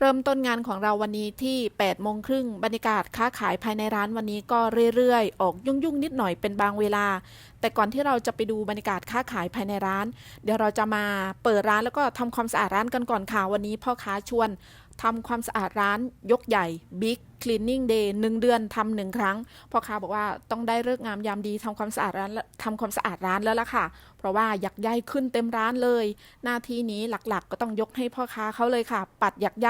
เริ่มต้นงานของเราวันนี้ที่8โมงครึ่งบรรยากาศค้าขายภายในร้านวันนี้ก็เรื่อยๆ ออกยุ่งๆ นิดหน่อยเป็นบางเวลา แต่ก่อนที่เราจะไปดูบรรยากาศค้าขายภายในร้าน เดี๋ยวเราจะมาเปิดร้านแล้วก็ทำความสะอาดร้านกันก่อนค่ะวันนี้พ่อค้าชวน ทำความสะอาดร้านยกใหญ่ Big Cleaning Day หนึ่งเดือนทำหนึ่งครั้งพ่อค้าบอกว่าต้องได้เลิกงามยามดีทำความสะอาดร้านทำความสะอาดร้านแล้วล่ะค่ะ เพราะว่ายักใยขึ้นเต็มร้านเลย หน้าที่นี้หลักๆ ก็ต้องยกให้พ่อค้าเขาเลยค่ะ ปัดยักใย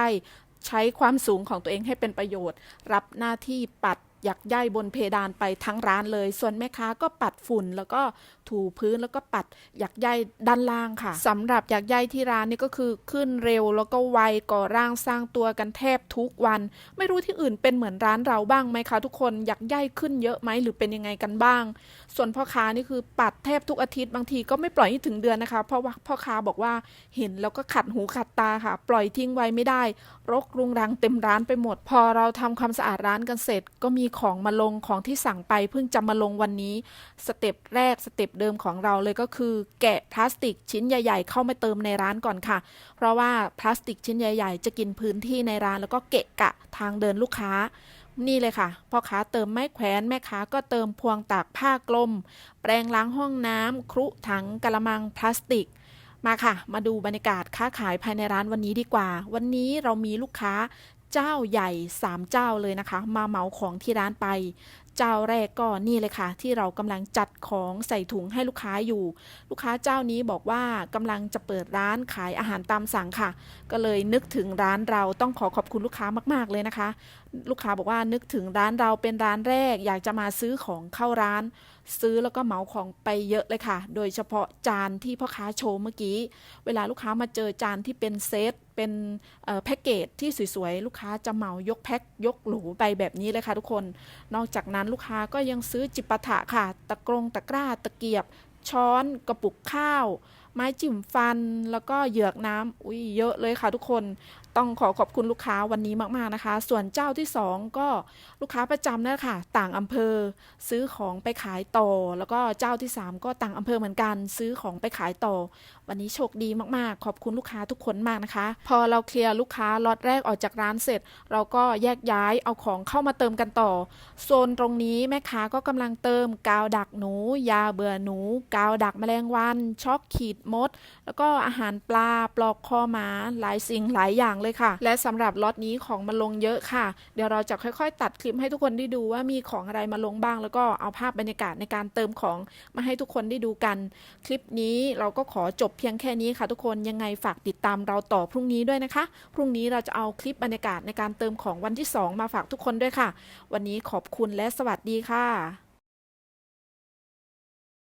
ใช้ความสูงของตัวเองให้เป็นประโยชน์ รับหน้าที่ปัด หยักใยบนเพดานไปทั้งร้านเลย ส่วนแม่ค้าก็ปัดฝุ่น แล้วก็ถูพื้นแล้วก็ปัดหยักใยด้านล่างค่ะสำหรับหยักใยที่ร้านนี่ก็คือขึ้นเร็วแล้วก็ไวก่อร่างสร้างตัวกันแทบทุกวัน ไม่รู้ที่อื่นเป็นเหมือนร้านเราบ้างไหมคะทุกคนหยักใยขึ้นเยอะไหมหรือเป็นยังไงกันบ้าง ส่วนพ่อค้านี่คือปัดแทบทุกอาทิตย์บางทีก็ไม่ปล่อยให้ถึงเดือนนะคะ เพราะว่าพ่อค้าบอกว่าเห็นแล้วก็ขัดหูขัดตาค่ะ ปล่อยทิ้งไว้ไม่ได้ รกรุงรังเต็มร้านไปหมด พอเราทำความสะอาดร้านกันเสร็จก็มีีของมาลงของที่สั่งไปเพิ่งจะมาลงวันนี้ สเต็ปแรกสเต็ปเดิมของเราเลยก็คือ แกะพลาสติกชิ้นใหญ่ ๆ เข้ามาเติมในร้านก่อนค่ะ เพราะว่าพลาสติกชิ้นใหญ่ ๆ จะกินพื้นที่ในร้านแล้วก็เกะกะทางเดินลูกค้า นี่เลยค่ะพ่อค้าเติมไม้แขวนแม่ค้าก็เติมพวงตากผ้ากลม แปรงล้างห้องน้ำครุถังกระมังพลาสติกมาค่ะ มาดูบรรยากาศค้าขายภายในร้านวันนี้ดีกว่า วันนี้เรามีลูกค้า เจ้าใหญ่ 3 เจ้าเลยนะคะ มาเหมาของที่ร้านไป เจ้าแรกก็นี่เลยค่ะ ที่เรากำลังจัดของใส่ถุงให้ลูกค้าอยู่ ลูกค้าเจ้านี้บอกว่ากำลังจะเปิดร้านขายอาหารตามสั่งค่ะ ก็เลยนึกถึงร้านเราต้องขอขอบคุณลูกค้ามาก ๆเลยนะคะ ลูกค้าบอกว่านึกถึงร้านเราเป็นร้านแรก อยากจะมาซื้อของเข้าร้าน ซื้อแล้วก็เหมาของไปเยอะเลยค่ะ โดยเฉพาะจานที่พ่อค้าโชว์เมื่อกี้ เวลาลูกค้ามาเจอจานที่เป็นเซต เป็นแพ็กเกจที่สวยๆ ลูกค้าจะเหมายกแพ็คยกหรูไปแบบนี้เลยค่ะทุกคน นอกจากนั้นลูกค้าก็ยังซื้อจิปาถะค่ะ ตะกรงตะกร้าตะเกียบ ช้อนกระปุกข้าว ไม้จิ้มฟันแล้วก็เหยือกน้ำอุ้ยเยอะเลยค่ะทุกคนต้องขอขอบคุณลูกค้าวันนี้มากๆนะคะ ส่วนเจ้าที่สองก็ลูกค้าประจำนั่นแหละค่ะ ต่างอำเภอ ซื้อของไปขายต่อ แล้วก็เจ้าที่สามก็ต่างอำเภอเหมือนกัน ซื้อของไปขายต่อ วันนี้โชคดีมากๆ ขอบคุณลูกค้าทุกคนมากนะคะ พอเราเคลียร์ลูกค้าล็อตแรกออกจากร้านเสร็จ เราก็แยกย้ายเอาของเข้ามาเติมกันต่อ โซนตรงนี้แม่ค้าก็กำลังเติมกาวดักหนู ยาเบื่อหนู กาวดักแมลงวันช็อกขีดมด แล้วก็อาหารปลาปลอกคอหมาหลายสิ่งหลายอย่างเลยค่ะ และสำหรับล็อตนี้ของมาลงเยอะค่ะ เดี๋ยวเราจะค่อยๆ ตัดคลิปให้ทุกคนได้ดูว่ามีของอะไรมาลงบ้าง แล้วก็เอาภาพบรรยากาศในการเติมของมาให้ทุกคนได้ดูกัน คลิปนี้เราก็ขอจบเพียงแค่นี้ค่ะ ทุกคนยังไงฝากติดตามเราต่อพรุ่งนี้ด้วยนะคะ พรุ่งนี้เราจะเอาคลิปบรรยากาศในการเติมของวันที่ 2 มาฝากทุกคนด้วยค่ะ วันนี้ขอบคุณและสวัสดีค่ะ